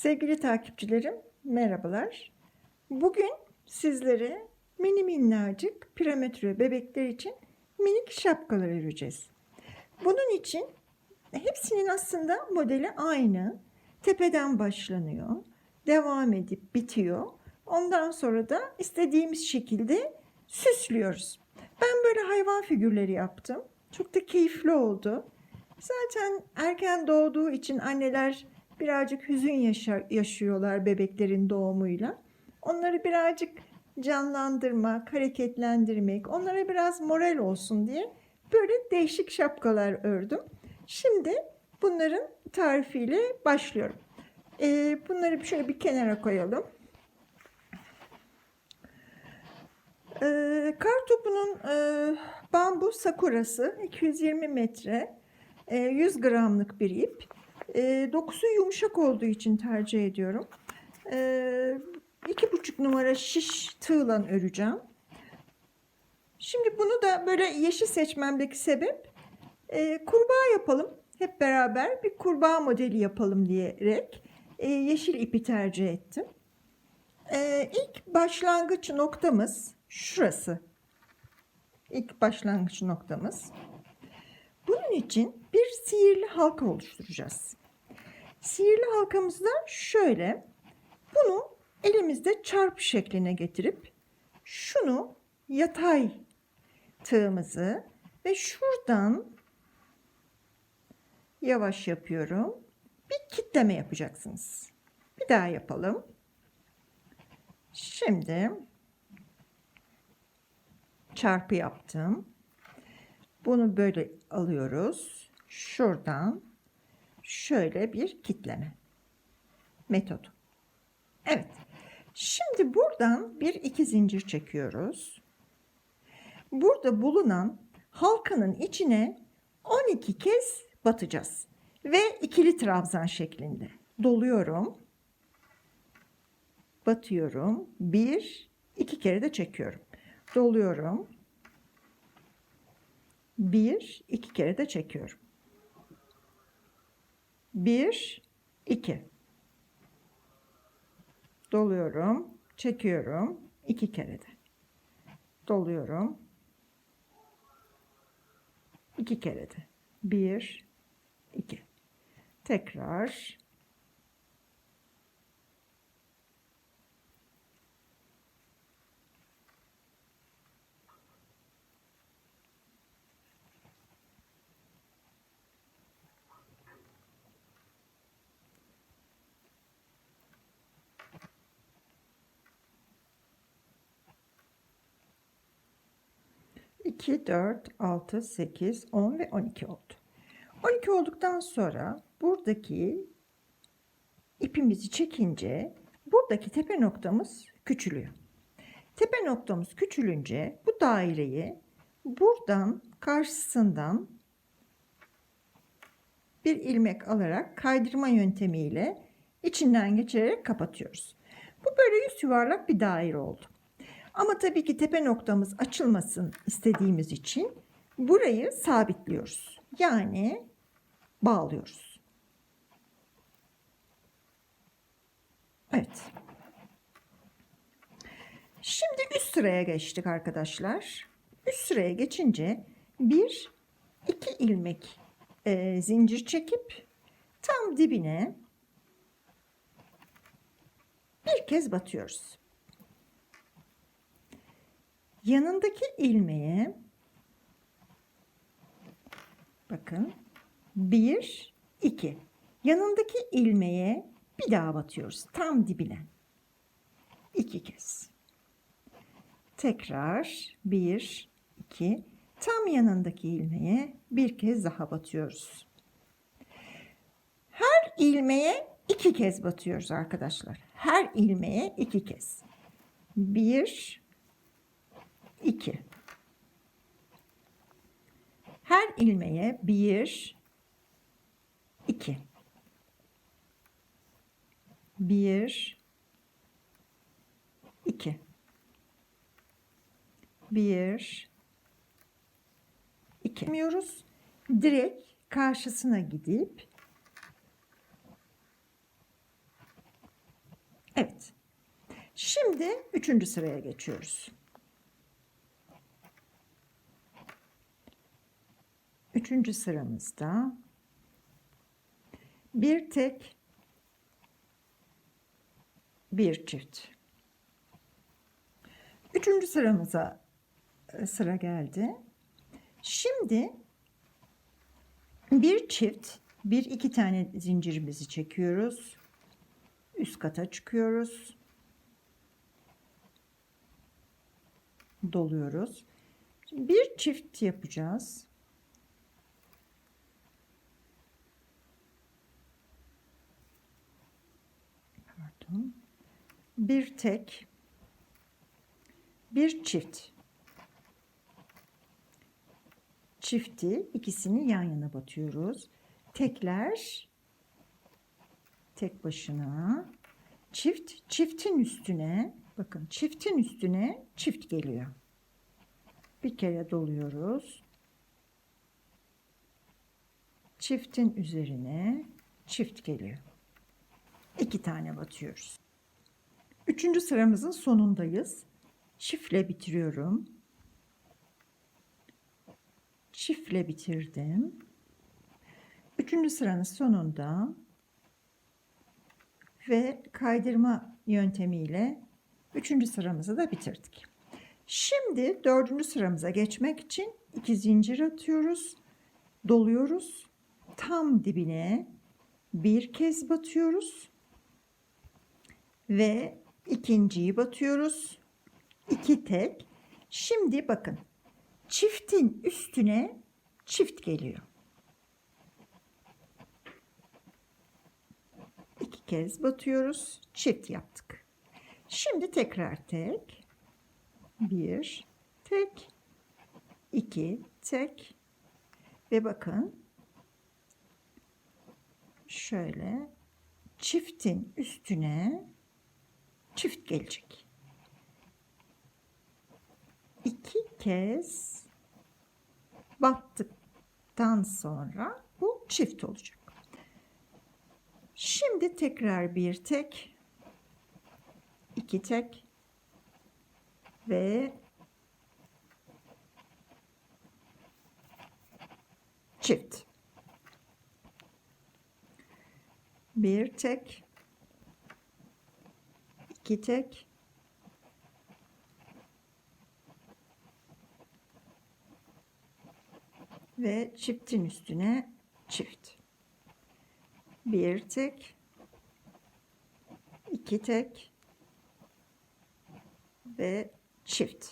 Sevgili takipçilerim, merhabalar. Bugün sizlere mini minnacık piramidre bebekler için minik şapkalar öreceğiz. Bunun için hepsinin aslında modeli aynı. Tepeden başlanıyor, devam edip bitiyor. Ondan sonra da istediğimiz şekilde süslüyoruz. Ben böyle hayvan figürleri yaptım. Çok da keyifli oldu. Zaten erken doğduğu için anneler birazcık hüzün yaşar, yaşıyorlar bebeklerin doğumuyla. Onları birazcık canlandırmak, hareketlendirmek, onlara biraz moral olsun diye böyle değişik şapkalar ördüm. Şimdi bunların tarifiyle başlıyorum. Ee, bunları şöyle bir kenara koyalım. Ee, kar topunun e, bambu sakurası 220 metre, e, 100 gramlık bir ip. E, dokusu yumuşak olduğu için tercih ediyorum. E, iki buçuk numara şiş tığla öreceğim. Şimdi bunu da böyle yeşil seçmemdeki sebep e, kurbağa yapalım. Hep beraber bir kurbağa modeli yapalım diyerek e, yeşil ipi tercih ettim. E, ilk başlangıç noktamız şurası. İlk başlangıç noktamız. Bunun için bir sihirli halka oluşturacağız. Sihirli halkamızda şöyle bunu elimizde çarpı şekline getirip şunu yatay tığımızı ve şuradan yavaş yapıyorum. Bir kitleme yapacaksınız. Bir daha yapalım. Şimdi çarpı yaptım. Bunu böyle alıyoruz. Şuradan şöyle bir kitleme metodu. Evet. Şimdi buradan bir iki zincir çekiyoruz. Burada bulunan halkanın içine 12 kez batacağız. Ve ikili trabzan şeklinde. Doluyorum. Batıyorum. Bir, iki kere de çekiyorum. Doluyorum. Bir, iki kere de çekiyorum. Bir, iki. Doluyorum, çekiyorum. iki kere de. Doluyorum. iki kere de. Bir, iki. Tekrar. İki, dört, altı, sekiz, on ve on iki oldu. 12 olduktan sonra buradaki ipimizi çekince buradaki tepe noktamız küçülüyor. Tepe noktamız küçülünce bu daireyi buradan karşısından bir ilmek alarak kaydırma yöntemiyle içinden geçirerek kapatıyoruz. Bu böyle yüz yuvarlak bir daire oldu. Ama tabii ki tepe noktamız açılmasın istediğimiz için burayı sabitliyoruz. Yani bağlıyoruz. Evet. Şimdi üst sıraya geçtik arkadaşlar. Üst sıraya geçince bir iki ilmek e, zincir çekip tam dibine bir kez batıyoruz. Yanındaki ilmeğe bakın 1 2 yanındaki ilmeğe bir daha batıyoruz tam dibine. İki kez. Tekrar 1 2 tam yanındaki ilmeğe bir kez daha batıyoruz. Her ilmeğe iki kez batıyoruz arkadaşlar. Her ilmeğe iki kez. 1 2 her ilmeğe 1 2 1 2 1 2 yapmıyoruz. Direkt karşısına gidip Evet. Şimdi üçüncü sıraya geçiyoruz. Üçüncü sıramızda bir tek bir çift. Üçüncü sıramıza e, sıra geldi. Şimdi bir çift, bir iki tane zincirimizi çekiyoruz. Üst kata çıkıyoruz. Doluyoruz. Bir çift yapacağız. Pardon. Bir tek bir çift. Çifti ikisini yan yana batıyoruz. Tekler tek başına çift çiftin üstüne bakın çiftin üstüne çift geliyor. Bir kere doluyoruz. Çiftin üzerine çift geliyor. İki tane batıyoruz. Üçüncü sıramızın sonundayız. Çiftle bitiriyorum. Çiftle bitirdim. Üçüncü sıranın sonunda ve kaydırma yöntemiyle üçüncü sıramızı da bitirdik. Şimdi dördüncü sıramıza geçmek için iki zincir atıyoruz. Doluyoruz. Tam dibine bir kez batıyoruz. Ve ikinciyi batıyoruz. İki tek. Şimdi bakın. Çiftin üstüne çift geliyor. İki kez batıyoruz. Çift yaptık. Şimdi tekrar tek. Bir tek. iki tek. Ve bakın. Şöyle çiftin üstüne çift gelecek. İki kez battıktan sonra bu çift olacak. Şimdi tekrar bir tek, iki tek ve çift. Bir tek, iki tek? Ve çiftin üstüne çift. Bir tek, iki tek. Ve çift.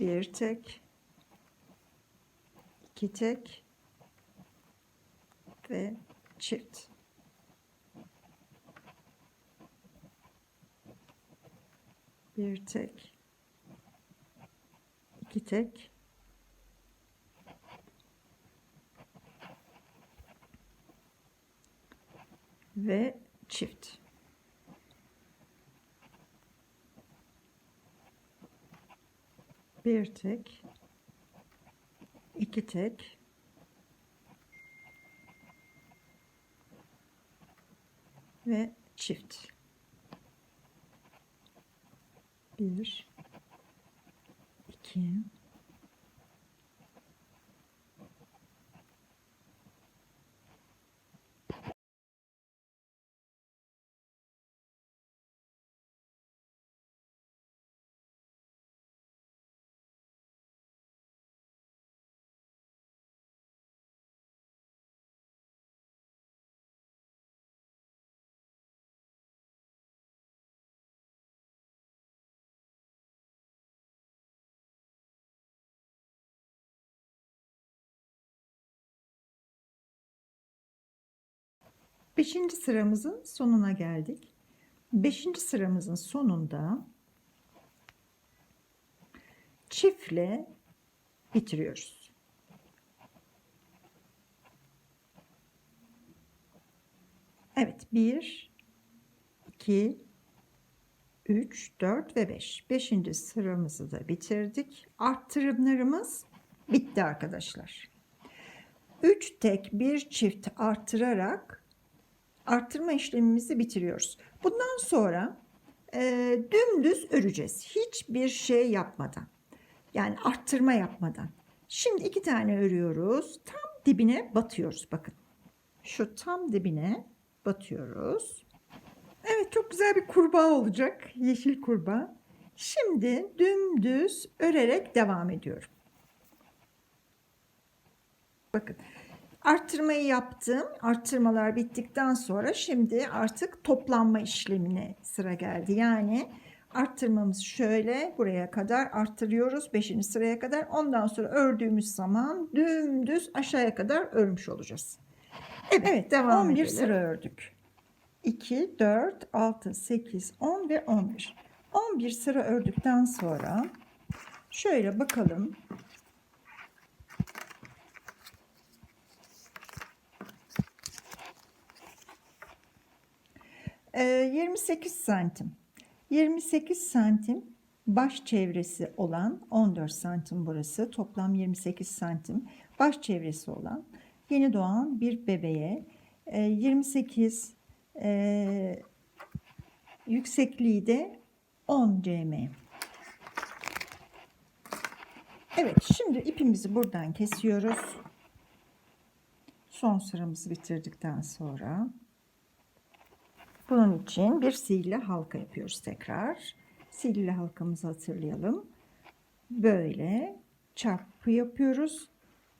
Bir tek, iki tek. Ve çift. Bir tek, iki tek ve çift. Bir tek, iki tek ve çift. Bir, iki, Beşinci sıramızın sonuna geldik. Beşinci sıramızın sonunda çiftle bitiriyoruz. Evet, bir, iki, üç, dört ve beş. Beşinci sıramızı da bitirdik. Arttırımlarımız bitti arkadaşlar. 3 tek bir çift arttırarak arttırma işlemimizi bitiriyoruz. Bundan sonra e, dümdüz öreceğiz. Hiçbir şey yapmadan. Yani arttırma yapmadan. Şimdi iki tane örüyoruz. Tam dibine batıyoruz bakın. Şu tam dibine batıyoruz. Evet çok güzel bir kurbağa olacak. Yeşil kurbağa. Şimdi dümdüz örerek devam ediyorum. Bakın arttırmayı yaptım. Arttırmalar bittikten sonra şimdi artık toplanma işlemine sıra geldi. Yani arttırmamız şöyle buraya kadar arttırıyoruz 5. sıraya kadar. Ondan sonra ördüğümüz zaman dümdüz aşağıya kadar örmüş olacağız. Evet, evet devam 11 edelim. sıra ördük. 2, 4, 6, 8, 10 ve 11. 11 sıra ördükten sonra şöyle bakalım. 28 santim. 28 santim baş çevresi olan 14 santim burası. Toplam 28 santim baş çevresi olan yeni doğan bir bebeğe e, 28 e, yüksekliği de 10 cm. Evet şimdi ipimizi buradan kesiyoruz. Son sıramızı bitirdikten sonra bunun için bir sihirli halka yapıyoruz tekrar. Sihirli halkamızı hatırlayalım. Böyle çarpı yapıyoruz.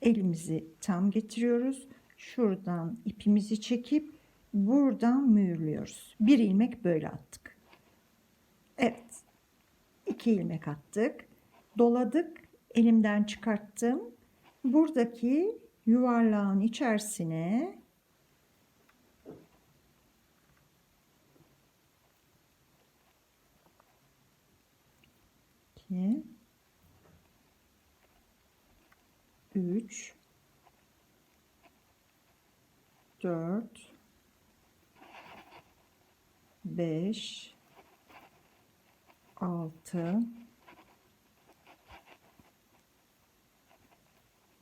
Elimizi tam getiriyoruz. Şuradan ipimizi çekip buradan mühürlüyoruz. Bir ilmek böyle attık. Evet. iki ilmek attık. Doladık. Elimden çıkarttım. Buradaki yuvarlağın içerisine iki, üç, dört, beş, altı,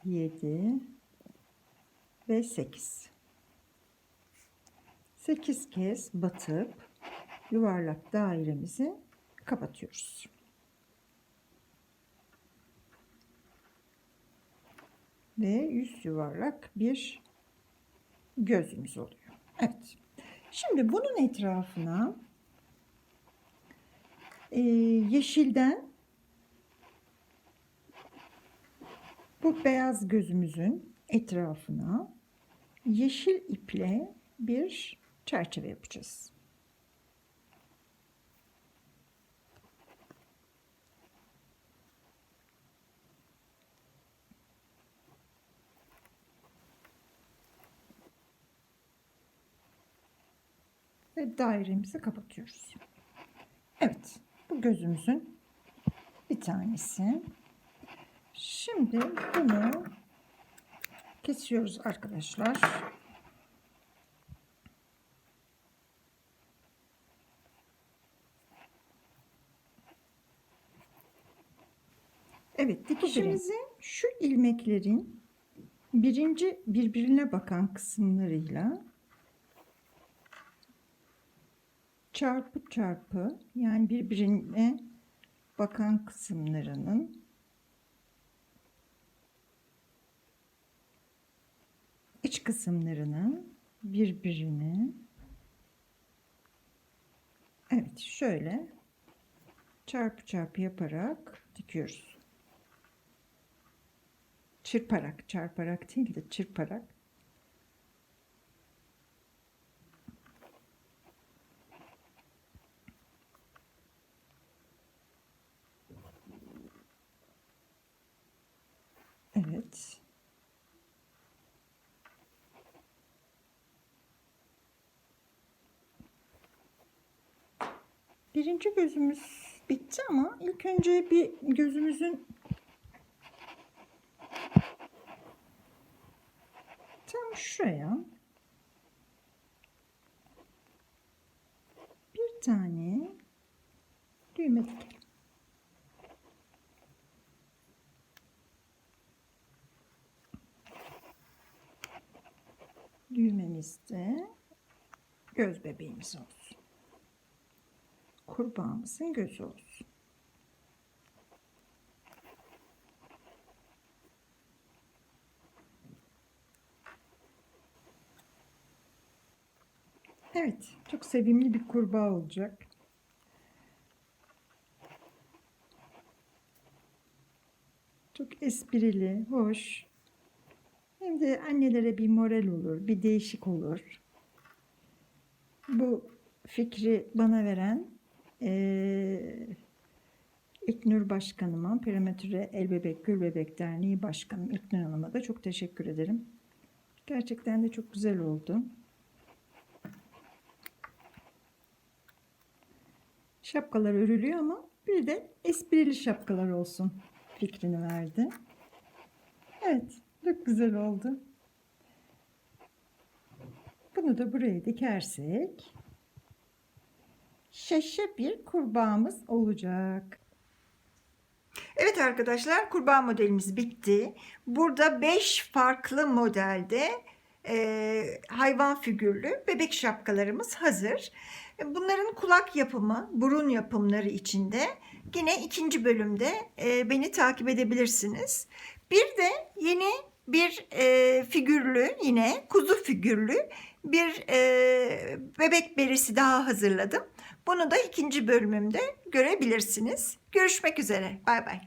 yedi. Ve sekiz. Sekiz kez batıp yuvarlak dairemizi kapatıyoruz. Ve yüz yuvarlak bir gözümüz oluyor. Evet. Şimdi bunun etrafına e, yeşilden bu beyaz gözümüzün etrafına yeşil iple bir çerçeve yapacağız. Ve dairemizi kapatıyoruz. Evet, bu gözümüzün bir tanesi. Şimdi bunu kesiyoruz arkadaşlar. Evet dikişimizi şu ilmeklerin birinci birbirine bakan kısımlarıyla çarpı çarpı yani birbirine bakan kısımlarının iç kısımlarının birbirine evet şöyle çarpı çarpı yaparak dikiyoruz. Çırparak, çarparak değil de çırparak Evet. Birinci gözümüz bitti ama ilk önce bir gözümüzün tam şuraya bir tane düğme dikelim. Düğmemiz de göz bebeğimiz olsun. Kurbağamızın gözü olsun. Evet, çok sevimli bir kurbağa olacak. Çok esprili, hoş. Hem de annelere bir moral olur, bir değişik olur. Bu fikri bana veren eee İknur Başkanıma, Prematüre El Bebek Gül Bebek Derneği Başkanım İknur Hanım'a da çok teşekkür ederim. Gerçekten de çok güzel oldu. Şapkalar örülüyor ama bir de esprili şapkalar olsun fikrini verdi. Evet, çok güzel oldu. Bunu da buraya dikersek şaşı bir kurbağamız olacak. Evet arkadaşlar kurbağa modelimiz bitti. Burada 5 farklı modelde e, hayvan figürlü bebek şapkalarımız hazır. E, Bunların kulak yapımı, burun yapımları içinde yine ikinci bölümde e, beni takip edebilirsiniz. Bir de yeni bir e, figürlü yine kuzu figürlü bir e, bebek berisi daha hazırladım. Bunu da ikinci bölümümde görebilirsiniz. Görüşmek üzere. Bay bay.